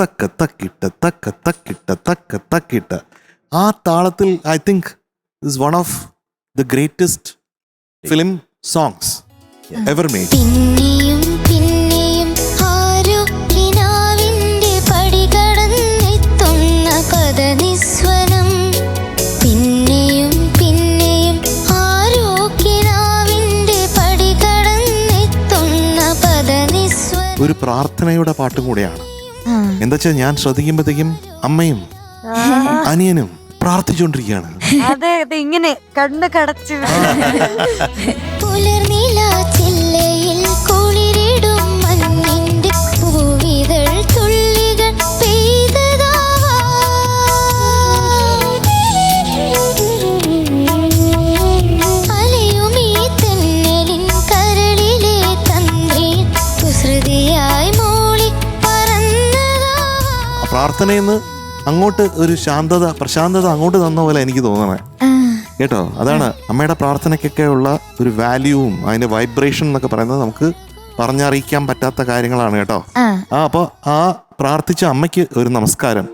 തക്ക തക്കിട്ട തക്ക തക്കിട്ട തക്ക തക്കിട്ട. ആ താളത്തിൽ I think is one of the greatest film songs ever made ഒരു പ്രാർത്ഥനയുടെ പാട്ടും കൂടെയാണ്. എന്താ വെച്ചാൽ ഞാൻ ശ്രദ്ധിക്കുമ്പോഴത്തേക്കും അമ്മയും അനിയനും പ്രാർത്ഥിച്ചുകൊണ്ടിരിക്കുകയാണ്. അതെ അതെ ഇങ്ങനെ കണ്ണ് കടച്ച്. പുലർനില പ്രാർത്ഥനയിൽ നിന്ന് അങ്ങോട്ട് ഒരു ശാന്തത പ്രശാന്തത അങ്ങോട്ട് തന്ന പോലെ എനിക്ക് തോന്നണേ. കേട്ടോ? അതാണ് അമ്മയുടെ പ്രാർത്ഥനയ്ക്കൊക്കെ ഉള്ള ഒരു വാല്യൂവും അതിന്റെ വൈബ്രേഷൻ എന്നൊക്കെ പറയുന്നത് നമുക്ക് പറഞ്ഞറിയിക്കാൻ പറ്റാത്ത കാര്യങ്ങളാണ് കേട്ടോ. ആ. അപ്പൊ അപ്പോൾ ആ പ്രാർത്ഥിച്ച അമ്മയ്ക്ക് ഒരു നമസ്കാരം.